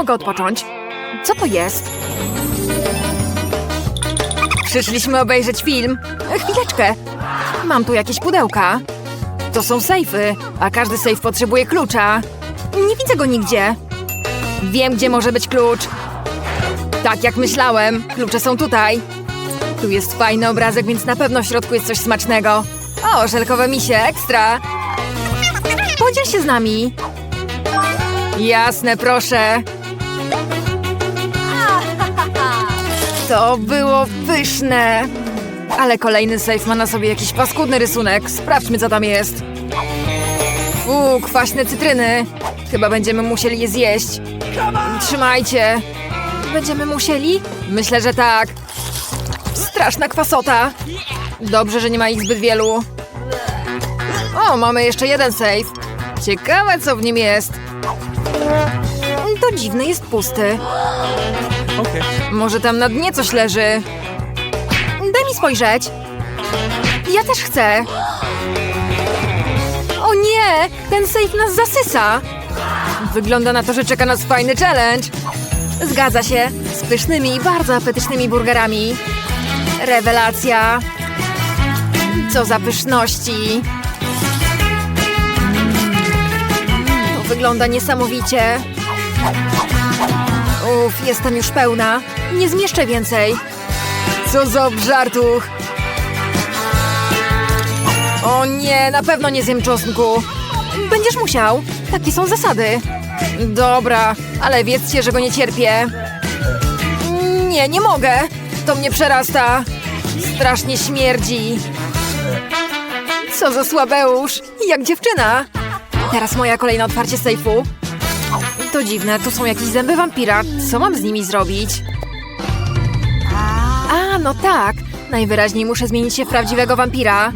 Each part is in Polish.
mogę odpocząć. Co to jest? Przyszliśmy obejrzeć film. Chwileczkę. Mam tu jakieś pudełka. To są sejfy, a każdy sejf potrzebuje klucza. Nie widzę go nigdzie. Wiem, gdzie może być klucz. Tak jak myślałem, klucze są tutaj. Tu jest fajny obrazek, więc na pewno w środku jest coś smacznego. O, żelkowe misie, ekstra! Podziel się z nami. Jasne, proszę. To było pyszne. Ale kolejny sejf ma na sobie jakiś paskudny rysunek. Sprawdźmy, co tam jest. Fu, kwaśne cytryny. Chyba będziemy musieli je zjeść. Trzymajcie. Będziemy musieli? Myślę, że tak. Straszna kwasota. Dobrze, że nie ma ich zbyt wielu. O, mamy jeszcze jeden sejf. Ciekawe, co w nim jest. To dziwny, jest pusty. Może tam na dnie coś leży. Daj mi spojrzeć. Ja też chcę. O nie! Ten sejf nas zasysa. Wygląda na to, że czeka nas fajny challenge. Zgadza się. Z pysznymi i bardzo apetycznymi burgerami. Rewelacja. Co za pyszności. To wygląda niesamowicie. Uff, jestem już pełna. Nie zmieszczę więcej. Co za obżartuch. O nie, na pewno nie zjem czosnku. Będziesz musiał. Takie są zasady. Dobra, ale wiedzcie, że go nie cierpię. Nie, nie mogę. To mnie przerasta. Strasznie śmierdzi. Co za słabeusz. Jak dziewczyna. Teraz moja kolejne otwarcie sejfu. To dziwne, tu są jakieś zęby wampira. Co mam z nimi zrobić? A, no tak. Najwyraźniej muszę zmienić się w prawdziwego wampira.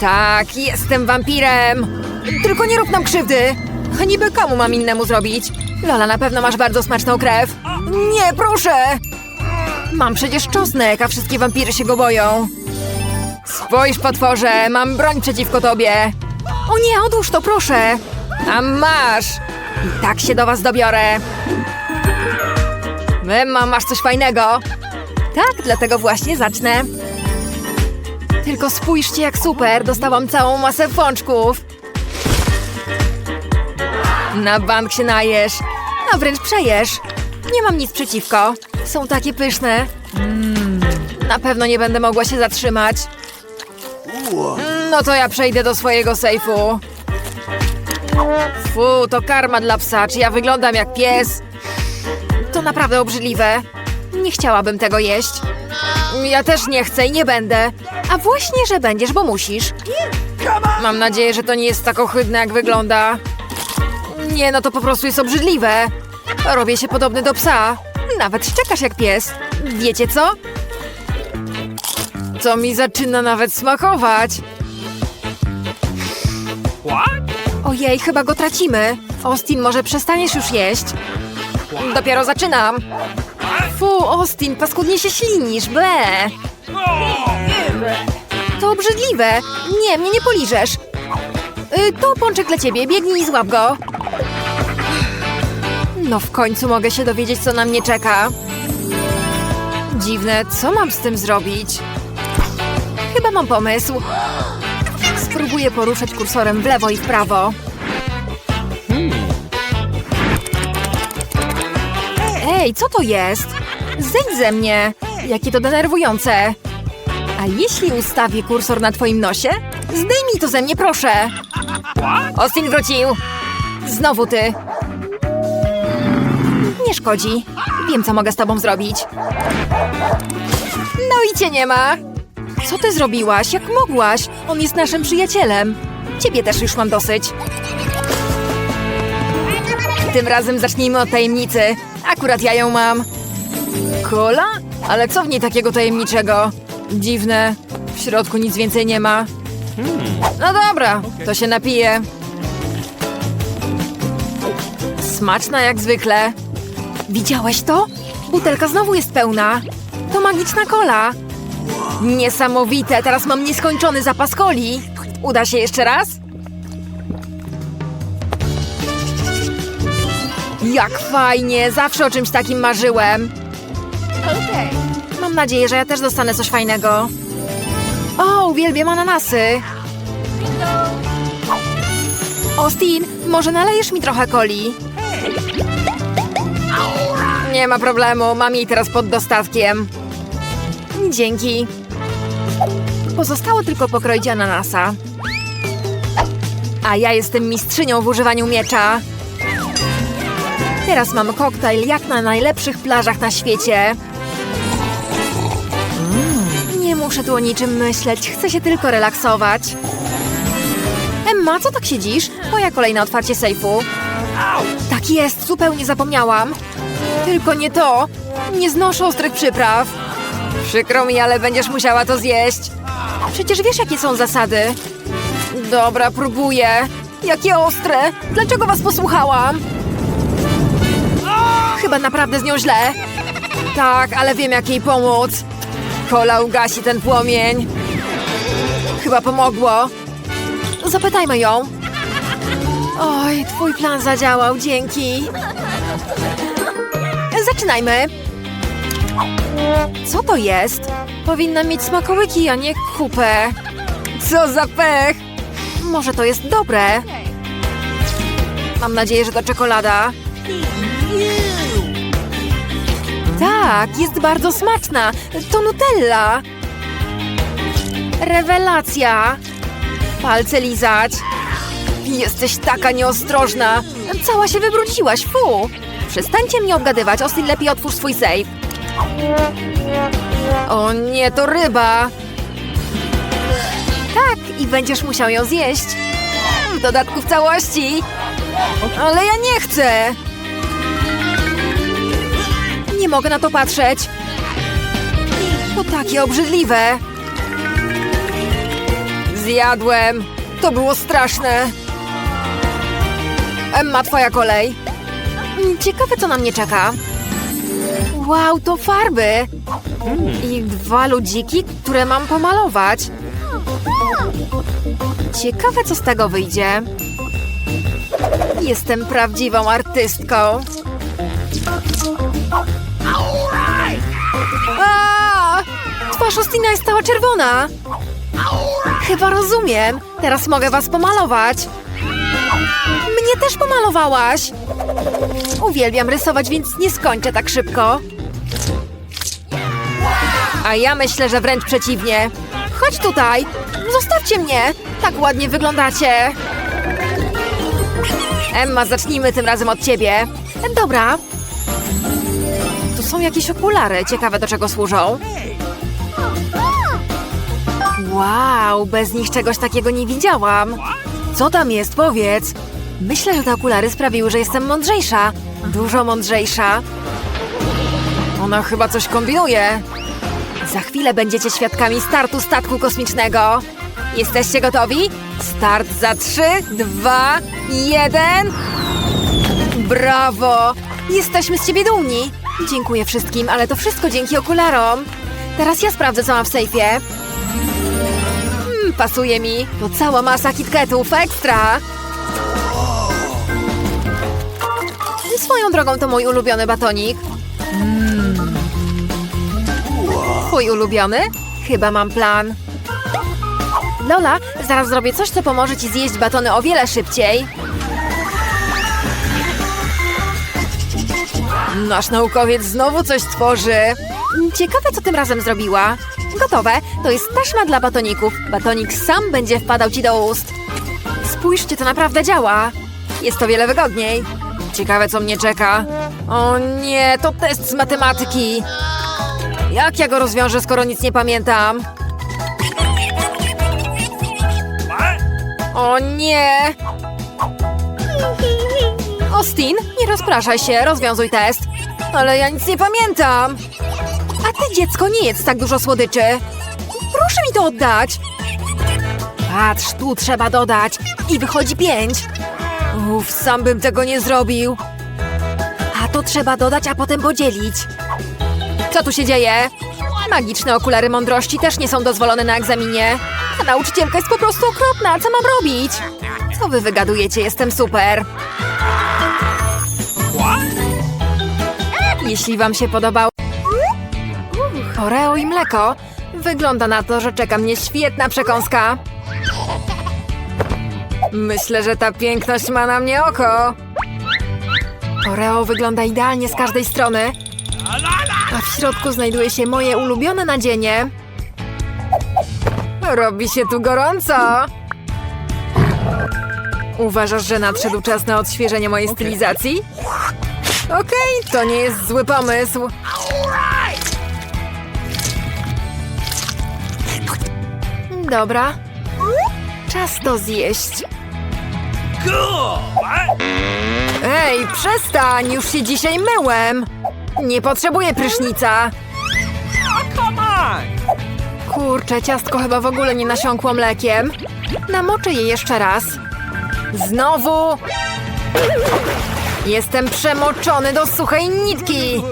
Tak, jestem wampirem. Tylko nie rób nam krzywdy. Niby komu mam innemu zrobić? Lola, na pewno masz bardzo smaczną krew. Nie, proszę! Mam przecież czosnek, a wszystkie wampiry się go boją. Spójrz, potworze, mam broń przeciwko tobie. O nie, odłóż to, proszę. A masz! I tak się do was dobiorę. Emma, masz coś fajnego? Tak, dlatego właśnie zacznę. Tylko spójrzcie, jak super. Dostałam całą masę pączków. Na bank się najesz. A wręcz przejesz. Nie mam nic przeciwko. Są takie pyszne. Mm, na pewno nie będę mogła się zatrzymać. No to ja przejdę do swojego sejfu. Fu, to karma dla psa. Czy ja wyglądam jak pies? To naprawdę obrzydliwe. Nie chciałabym tego jeść. Ja też nie chcę i nie będę. A właśnie, że będziesz, bo musisz. Mam nadzieję, że to nie jest tak ohydne, jak wygląda. Nie, no to po prostu jest obrzydliwe. Robię się podobny do psa. Nawet szczekasz jak pies. Wiecie co? To mi zaczyna nawet smakować. Ojej, chyba go tracimy. Austin, może przestaniesz już jeść? Dopiero zaczynam. Fu, Austin, paskudnie się ślinisz, ble. To obrzydliwe. Nie, mnie nie poliżesz. Y, to pączek dla ciebie, biegnij i złap go. No w końcu mogę się dowiedzieć, co na mnie czeka. Dziwne, co mam z tym zrobić? Chyba mam pomysł. Spróbuję poruszać kursorem w lewo i w prawo. Ej, co to jest? Zejdź ze mnie! Jakie to denerwujące! A jeśli ustawię kursor na twoim nosie? Zdejmij to ze mnie, proszę! Austin wrócił! Znowu ty! Nie szkodzi. Wiem, co mogę z tobą zrobić. No i cię nie ma! Co ty zrobiłaś? Jak mogłaś? On jest naszym przyjacielem. Ciebie też już mam dosyć. Tym razem zacznijmy od tajemnicy. Akurat ja ją mam. Kola? Ale co w niej takiego tajemniczego? Dziwne. W środku nic więcej nie ma. No dobra, to się napiję. Smaczna jak zwykle. Widziałeś to? Butelka znowu jest pełna. To magiczna kola. Niesamowite, teraz mam nieskończony zapas coli. Uda się jeszcze raz? Jak fajnie, zawsze o czymś takim marzyłem. Mam nadzieję, że ja też dostanę coś fajnego. O, uwielbiam ananasy. Austin, może nalejesz mi trochę coli? Nie ma problemu, mam jej teraz pod dostatkiem. Dzięki. Pozostało tylko pokroić ananasa. A ja jestem mistrzynią w używaniu miecza. Teraz mam koktajl jak na najlepszych plażach na świecie. Mm, Nie muszę tu o niczym myśleć, chcę się tylko relaksować. Emma, co tak siedzisz? Moja kolejne otwarcie sejfu. Tak jest, zupełnie zapomniałam. Tylko nie to. Nie znoszę ostrych przypraw. Przykro mi, ale będziesz musiała to zjeść. Przecież wiesz, jakie są zasady. Dobra, próbuję. Jakie ostre! Dlaczego was posłuchałam? Chyba naprawdę z nią źle. Tak, ale wiem, jak jej pomóc. Kola ugasi ten płomień. Chyba pomogło. Zapytajmy ją. Oj, twój plan zadziałał, dzięki. Zaczynajmy. Co to jest? Powinna mieć smakołyki, a nie kupę. Co za pech! Może to jest dobre? Mam nadzieję, że to czekolada. Tak, jest bardzo smaczna. To Nutella. Rewelacja. Palce lizać. Jesteś taka nieostrożna. Cała się wybrudziłaś, fu. Przestańcie mnie obgadywać, Austin lepiej otwórz swój safe. O nie, to ryba. Tak, i będziesz musiał ją zjeść. W dodatku w całości. Ale ja nie chcę. Nie mogę na to patrzeć. To takie obrzydliwe. Zjadłem. To było straszne. Emma, twoja kolej. Ciekawe, co na mnie czeka. Wow, to farby. I dwa ludziki, które mam pomalować. Ciekawe, co z tego wyjdzie. Jestem prawdziwą artystką. A! Twarz Ostina jest cała czerwona. Chyba rozumiem. Teraz mogę was pomalować. Mnie też pomalowałaś. Uwielbiam rysować, więc nie skończę tak szybko. A ja myślę, że wręcz przeciwnie. Chodź tutaj. Zostawcie mnie. Tak ładnie wyglądacie. Emma, zacznijmy tym razem od ciebie. Dobra. Tu są jakieś okulary. Ciekawe, do czego służą. Wow, bez nich czegoś takiego nie widziałam. Co tam jest, powiedz? Myślę, że te okulary sprawiły, że jestem mądrzejsza. Dużo mądrzejsza. Ona chyba coś kombinuje. Za chwilę będziecie świadkami startu statku kosmicznego. Jesteście gotowi? Start za trzy, dwa, jeden. Brawo! Jesteśmy z ciebie dumni. Dziękuję wszystkim, ale to wszystko dzięki okularom. Teraz ja sprawdzę, co mam w sejfie. Mm, pasuje mi. To cała masa kitketów, ekstra. Swoją drogą to mój ulubiony batonik. Mm. Twój ulubiony? Chyba mam plan. Lola, zaraz zrobię coś, co pomoże ci zjeść batony o wiele szybciej. Nasz naukowiec znowu coś tworzy. Ciekawe, co tym razem zrobiła. Gotowe. To jest taśma dla batoników. Batonik sam będzie wpadał ci do ust. Spójrzcie, to naprawdę działa. Jest to wiele wygodniej. Ciekawe, co mnie czeka. O nie, to test z matematyki. Jak ja go rozwiążę, skoro nic nie pamiętam? O nie! Austin, nie rozpraszaj się, rozwiązuj test. Ale ja nic nie pamiętam. A ty, dziecko, nie jedz tak dużo słodyczy. Proszę mi to oddać. Patrz, tu trzeba dodać. I wychodzi pięć. Uff, sam bym tego nie zrobił. A to trzeba dodać, a potem podzielić. Co tu się dzieje? Magiczne okulary mądrości też nie są dozwolone na egzaminie. A nauczycielka jest po prostu okropna. Co mam robić? Co wy wygadujecie? Jestem super. Jeśli wam się podobało... Oreo i mleko. Wygląda na to, że czeka mnie świetna przekąska. Myślę, że ta piękność ma na mnie oko. Oreo wygląda idealnie z każdej strony. A w środku znajduje się moje ulubione nadzienie. Robi się tu gorąco. Uważasz, że nadszedł czas na odświeżenie mojej stylizacji? Okej, to nie jest zły pomysł. Dobra. Czas to zjeść. Ej, przestań! Już się dzisiaj myłem! Nie potrzebuję prysznica! Kurczę, ciastko chyba w ogóle nie nasiąkło mlekiem. Namoczę je jeszcze raz. Znowu! Jestem przemoczony do suchej nitki!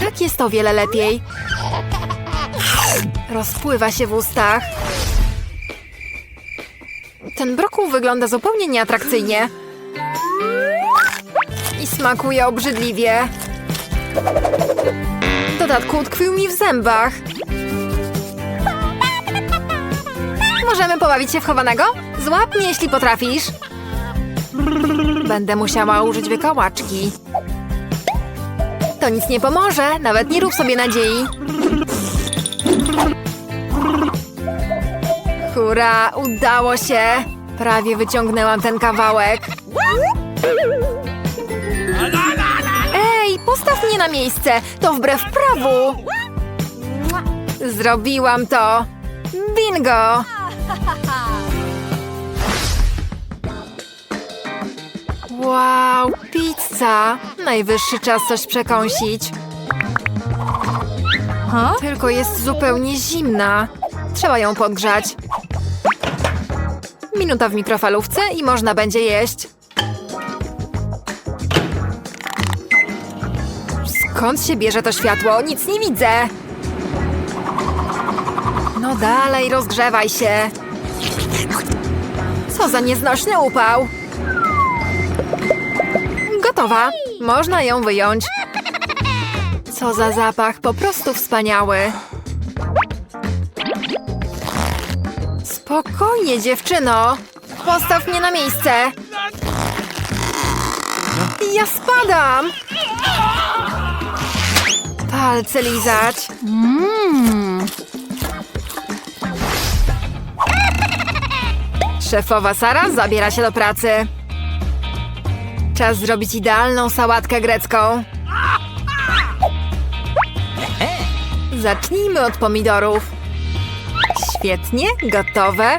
Tak jest o wiele lepiej. Rozpływa się w ustach. Ten brokuł wygląda zupełnie nieatrakcyjnie. I smakuje obrzydliwie. W dodatku utkwił mi w zębach. Możemy pobawić się w chowanego? Złap mnie, jeśli potrafisz. Będę musiała użyć wykałaczki. To nic nie pomoże, nawet nie rób sobie nadziei. Hurra, udało się! Prawie wyciągnęłam ten kawałek. Ej, postaw mnie na miejsce! To wbrew prawu! Zrobiłam to! Bingo! Wow, pizza! Najwyższy czas coś przekąsić. Tylko jest zupełnie zimna. Trzeba ją podgrzać. Minuta w mikrofalówce i można będzie jeść. Skąd się bierze to światło? Nic nie widzę. No dalej, rozgrzewaj się. Co za nieznośny upał. Gotowa. Można ją wyjąć. Co za zapach, po prostu wspaniały. Spokojnie, dziewczyno. Postaw mnie na miejsce. Ja spadam. Palce lizać. Szefowa Sara zabiera się do pracy. Czas zrobić idealną sałatkę grecką. Zacznijmy od pomidorów. Świetnie, gotowe.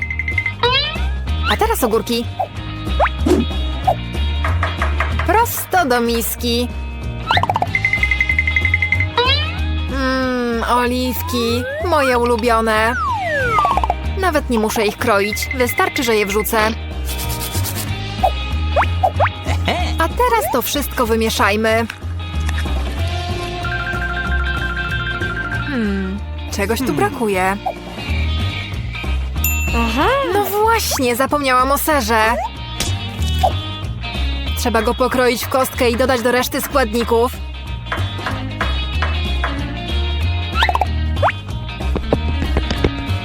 A teraz ogórki. Prosto do miski. Mmm, oliwki, moje ulubione. Nawet nie muszę ich kroić, wystarczy, że je wrzucę. A teraz to wszystko wymieszajmy. Hmm, czegoś tu brakuje. No właśnie, zapomniałam o serze. Trzeba go pokroić w kostkę i dodać do reszty składników.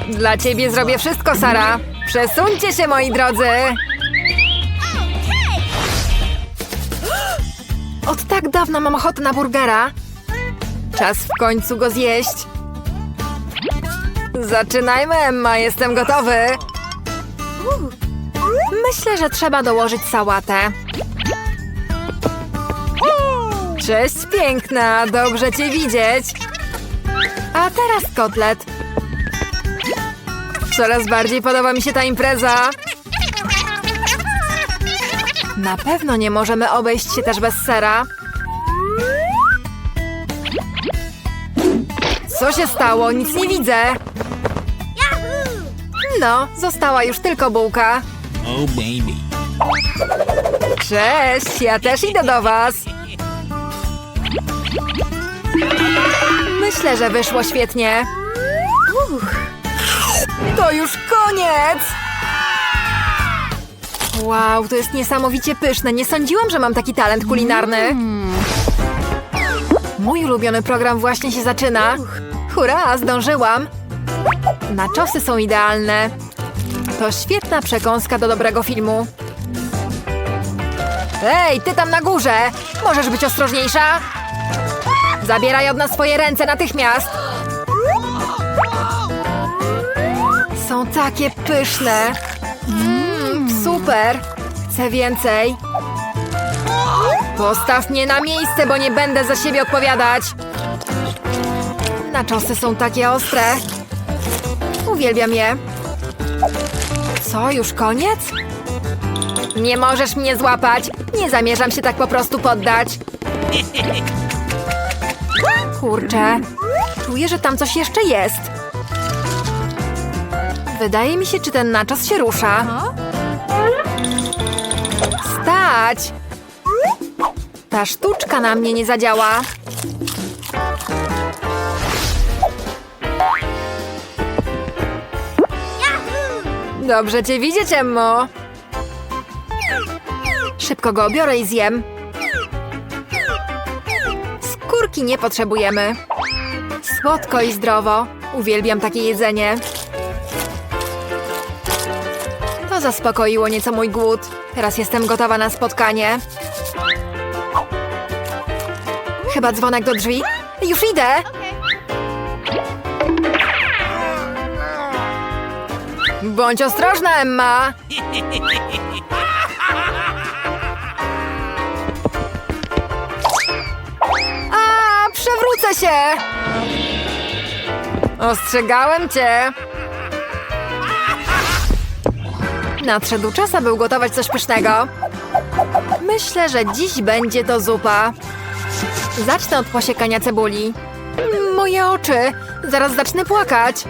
Dla ciebie zrobię wszystko, Sara. Przesuńcie się, moi drodzy. Od tak dawna mam ochotę na burgera. Czas w końcu go zjeść. Zaczynajmy, Emma, jestem gotowy. Myślę, że trzeba dołożyć sałatę. Cześć, piękna, dobrze cię widzieć. A teraz kotlet. Coraz bardziej podoba mi się ta impreza. Na pewno nie możemy obejść się też bez sera. Co się stało? Nic nie widzę. No, została już tylko bułka. Oh baby. Cześć, ja też idę do was. Myślę, że wyszło świetnie. Uch. To już koniec! Wow, to jest niesamowicie pyszne. Nie sądziłam, że mam taki talent kulinarny. Mój ulubiony program właśnie się zaczyna. Hurra, zdążyłam. Naczosy są idealne. To świetna przekąska do dobrego filmu. Ej, ty tam na górze! Możesz być ostrożniejsza? Zabieraj od nas swoje ręce natychmiast! Są takie pyszne. Mmm, super. Chcę więcej. Postaw mnie na miejsce, bo nie będę za siebie odpowiadać. Naczosy są takie ostre. Uwielbiam je. Co, już koniec? Nie możesz mnie złapać. Nie zamierzam się tak po prostu poddać. Kurczę. Czuję, że tam coś jeszcze jest. Wydaje mi się, czy ten naczos się rusza. Stać! Ta sztuczka na mnie nie zadziała. Dobrze cię widzieć, Emmo. Szybko go obiorę i zjem. Skórki nie potrzebujemy. Słodko i zdrowo. Uwielbiam takie jedzenie. To zaspokoiło nieco mój głód. Teraz jestem gotowa na spotkanie. Chyba dzwonek do drzwi. Już idę! Bądź ostrożna, Emma! A, przewrócę się! Ostrzegałem cię! Nadszedł czas, aby ugotować coś pysznego. Myślę, że dziś będzie to zupa. Zacznę od posiekania cebuli. Moje oczy! Zaraz zacznę płakać.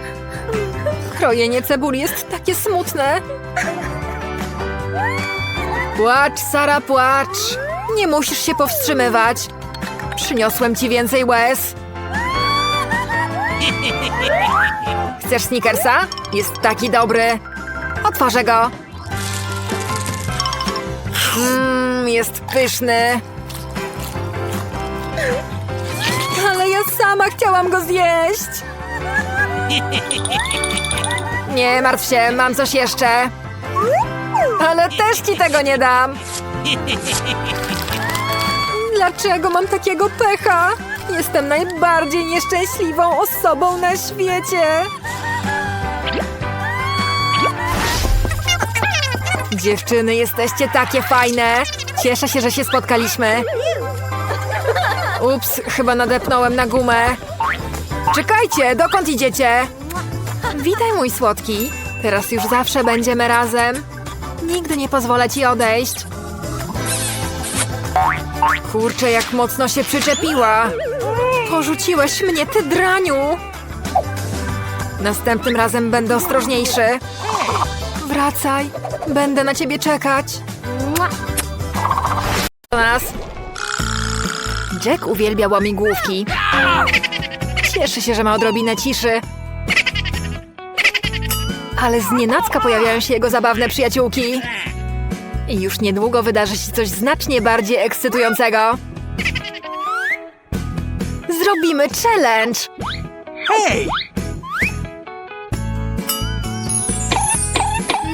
Krojenie cebuli jest takie smutne. Płacz, Sara, płacz. Nie musisz się powstrzymywać. Przyniosłem ci więcej łez. Chcesz snickersa? Jest taki dobry. Otworzę go. Mmm, jest pyszny. Ale ja sama chciałam go zjeść. Nie martw się, mam coś jeszcze. Ale też ci tego nie dam. Dlaczego mam takiego pecha? Jestem najbardziej nieszczęśliwą osobą na świecie. Dziewczyny, jesteście takie fajne. Cieszę się, że się spotkaliśmy. Ups, chyba nadepnąłem na gumę. Czekajcie, dokąd idziecie? Witaj, mój słodki. Teraz już zawsze będziemy razem. Nigdy nie pozwolę ci odejść. Kurczę, jak mocno się przyczepiła. Porzuciłeś mnie, ty draniu. Następnym razem będę ostrożniejszy. Wracaj, będę na ciebie czekać. Do nas. Jack uwielbia łamigłówki. Cieszy się, że ma odrobinę ciszy. Ale znienacka pojawiają się jego zabawne przyjaciółki. I już niedługo wydarzy się coś znacznie bardziej ekscytującego. Zrobimy challenge! Hey!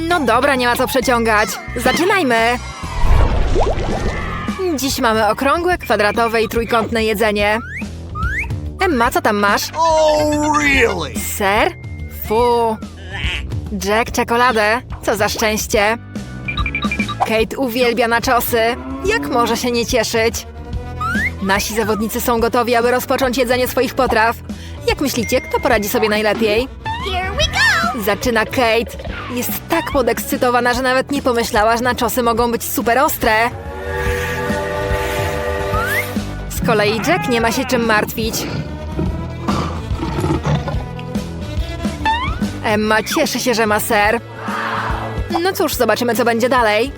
No dobra, nie ma co przeciągać. Zaczynajmy! Dziś mamy okrągłe, kwadratowe i trójkątne jedzenie. Emma, co tam masz? Oh, really? Ser? Fu. Jack czekoladę? Co za szczęście. Kate uwielbia naczosy. Jak może się nie cieszyć? Nasi zawodnicy są gotowi, aby rozpocząć jedzenie swoich potraw. Jak myślicie, kto poradzi sobie najlepiej? Here we go! Zaczyna Kate. Jest tak podekscytowana, że nawet nie pomyślała, że naczosy mogą być super ostre. Z kolei Jack nie ma się czym martwić. Emma cieszy się, że ma ser. No cóż, zobaczymy, co będzie dalej.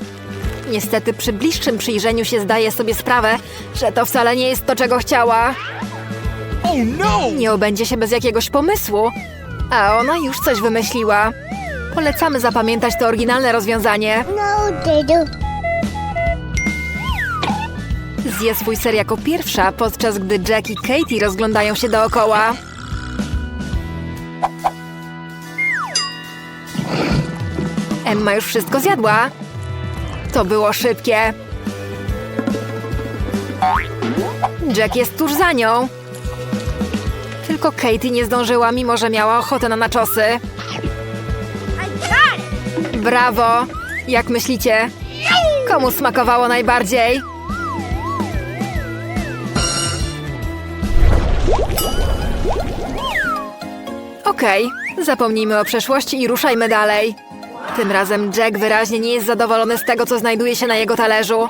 Niestety przy bliższym przyjrzeniu się zdaje sobie sprawę, że to wcale nie jest to, czego chciała. Oh no! Nie obędzie się bez jakiegoś pomysłu. A ona już coś wymyśliła. Polecamy zapamiętać to oryginalne rozwiązanie. No, do. Zje swój ser jako pierwsza, podczas gdy Jack i Katie rozglądają się dookoła. Emma już wszystko zjadła. To było szybkie. Jack jest tuż za nią. Tylko Katie nie zdążyła, mimo że miała ochotę na naczosy. Brawo! Jak myślicie? Komu smakowało najbardziej? Okej, zapomnijmy o przeszłości i ruszajmy dalej. Tym razem Jack wyraźnie nie jest zadowolony z tego, co znajduje się na jego talerzu.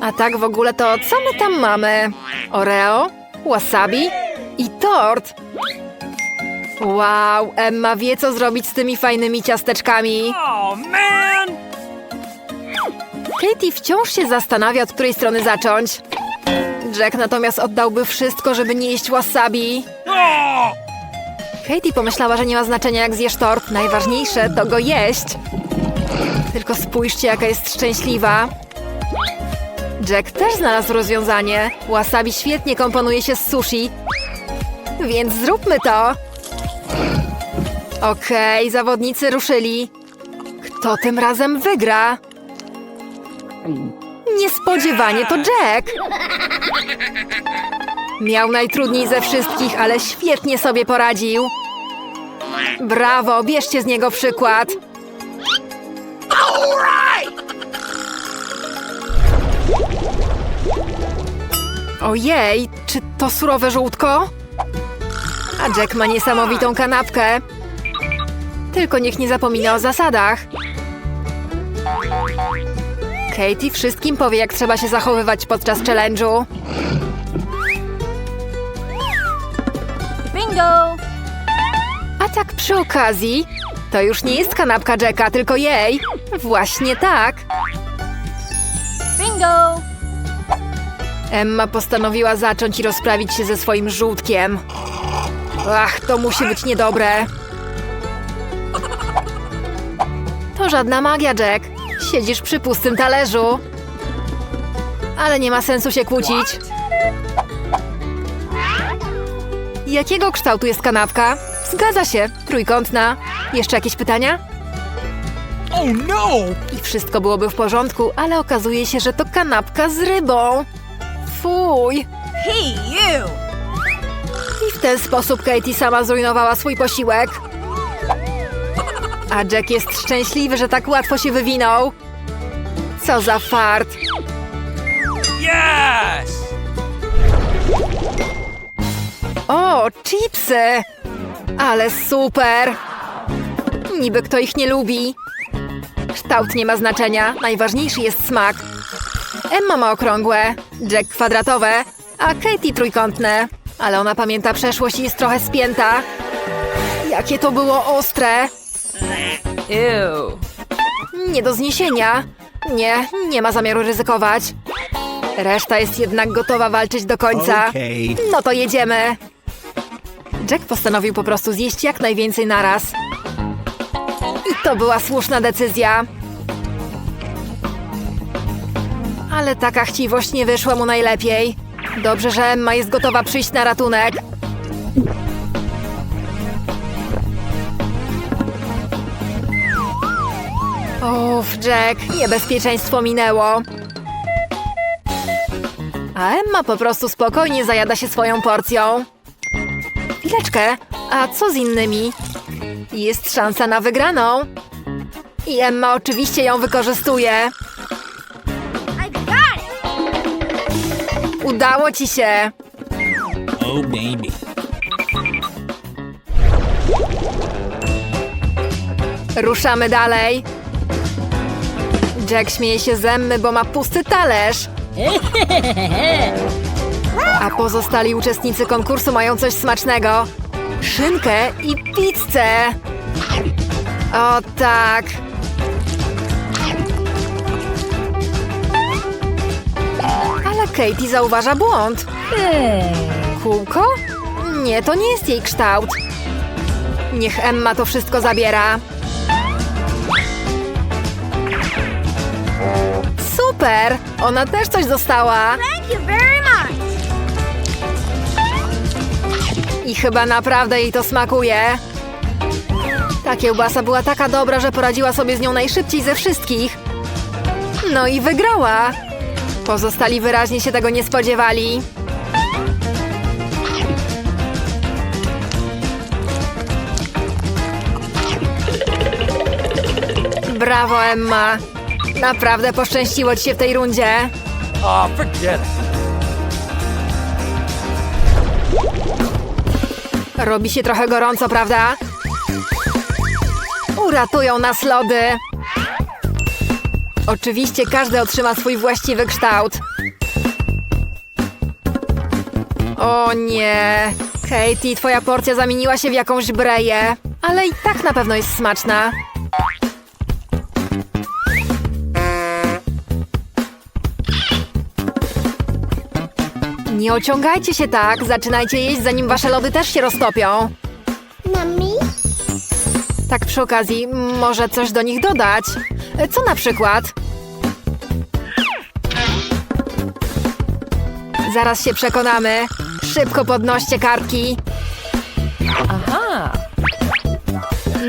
A tak w ogóle to co my tam mamy? Oreo? Wasabi? I tort? Wow, Emma wie, co zrobić z tymi fajnymi ciasteczkami. Oh, man! Katie wciąż się zastanawia, od której strony zacząć. Jack natomiast oddałby wszystko, żeby nie jeść wasabi. Oh! Katie pomyślała, że nie ma znaczenia jak zjesz tort. Najważniejsze to go jeść. Tylko spójrzcie, jaka jest szczęśliwa. Jack też znalazł rozwiązanie. Wasabi świetnie komponuje się z sushi. Więc zróbmy to. Okej, zawodnicy ruszyli. Kto tym razem wygra? Niespodziewanie to Jack. Miał najtrudniej ze wszystkich, ale świetnie sobie poradził. Brawo, bierzcie z niego przykład. Ojej, czy to surowe żółtko? A Jack ma niesamowitą kanapkę. Tylko niech nie zapomina o zasadach. Katie wszystkim powie, jak trzeba się zachowywać podczas challenge'u. Tak przy okazji, to już nie jest kanapka Jacka, tylko jej. Właśnie tak. Bingo! Emma postanowiła zacząć i rozprawić się ze swoim żółtkiem. Ach, to musi być niedobre. To żadna magia, Jack. Siedzisz przy pustym talerzu. Ale nie ma sensu się kłócić. Jakiego kształtu jest kanapka? Zgadza się, trójkątna. Jeszcze jakieś pytania? Oh, no! I wszystko byłoby w porządku, ale okazuje się, że to kanapka z rybą. Fuj! Hey, you! I w ten sposób Katie sama zrujnowała swój posiłek. A Jack jest szczęśliwy, że tak łatwo się wywinął. Co za fart! Yes! O, chipsy! Ale super! Niby kto ich nie lubi. Kształt nie ma znaczenia, najważniejszy jest smak. Emma ma okrągłe, Jack kwadratowe, a Katie trójkątne. Ale ona pamięta przeszłość i jest trochę spięta. Jakie to było ostre! Ew. Nie do zniesienia. Nie, nie ma zamiaru ryzykować. Reszta jest jednak gotowa walczyć do końca. Okay. No to jedziemy. Jack postanowił po prostu zjeść jak najwięcej naraz. I to była słuszna decyzja. Ale taka chciwość nie wyszła mu najlepiej. Dobrze, że Emma jest gotowa przyjść na ratunek. Uff, Jack, niebezpieczeństwo minęło. A Emma po prostu spokojnie zajada się swoją porcją. Chwileczkę, a co z innymi? Jest szansa na wygraną. I Emma oczywiście ją wykorzystuje. I got it! Udało ci się. Oh, baby. Ruszamy dalej. Jack śmieje się ze Emmy, bo ma pusty talerz. A pozostali uczestnicy konkursu mają coś smacznego. Szynkę i pizzę. O tak. Ale Katie zauważa błąd. Kółko? Nie, to nie jest jej kształt. Niech Emma to wszystko zabiera. Super! Ona też coś dostała. I chyba naprawdę jej to smakuje. Ta kiełbasa była taka dobra, że poradziła sobie z nią najszybciej ze wszystkich. No i wygrała. Pozostali wyraźnie się tego nie spodziewali. Brawo, Emma. Naprawdę poszczęściło ci się w tej rundzie. Oh, forget it. Robi się trochę gorąco, prawda? Uratują nas lody. Oczywiście każdy otrzyma swój właściwy kształt. O nie. Katie, twoja porcja zamieniła się w jakąś breję. Ale i tak na pewno jest smaczna. Nie ociągajcie się tak, zaczynajcie jeść zanim wasze lody też się roztopią. Mommy? Tak przy okazji, może coś do nich dodać? Co na przykład? Zaraz się przekonamy. Szybko podnoście kartki. Aha.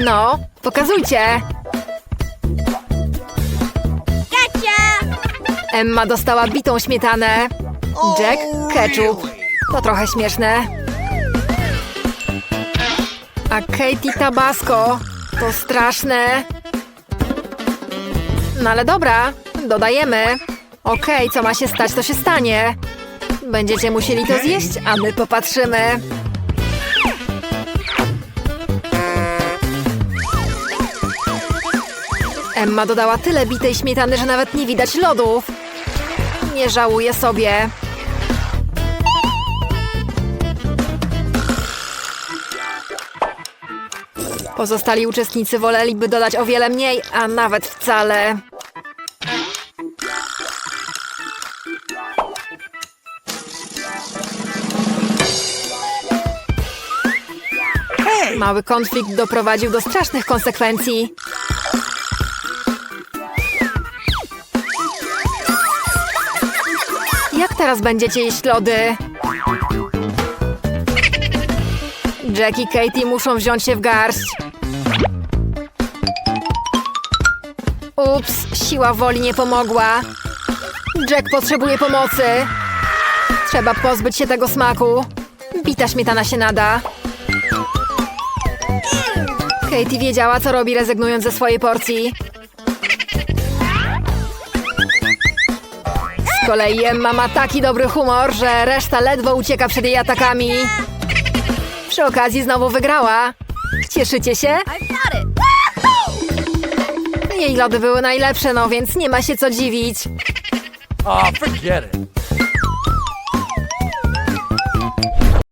No, pokazujcie. Gotcha. Emma dostała bitą śmietanę. Jack, ketchup. To trochę śmieszne. A Katie Tabasco. To straszne. No ale dobra, dodajemy. Okej, co ma się stać, to się stanie. Będziecie musieli to zjeść, a my popatrzymy. Emma dodała tyle bitej śmietany, że nawet nie widać lodów. Nie żałuję sobie. Pozostali uczestnicy woleliby dodać o wiele mniej, a nawet wcale. Mały konflikt doprowadził do strasznych konsekwencji. Jak teraz będziecie jeść lody? Jack i Katie muszą wziąć się w garść. Ups, siła woli nie pomogła. Jack potrzebuje pomocy. Trzeba pozbyć się tego smaku. Bita śmietana się nada. Katie wiedziała, co robi, rezygnując ze swojej porcji. Z kolei Emma ma taki dobry humor, że reszta ledwo ucieka przed jej atakami. Przy okazji znowu wygrała. Cieszycie się? Jej lody były najlepsze, no więc nie ma się co dziwić. Oh, forget it.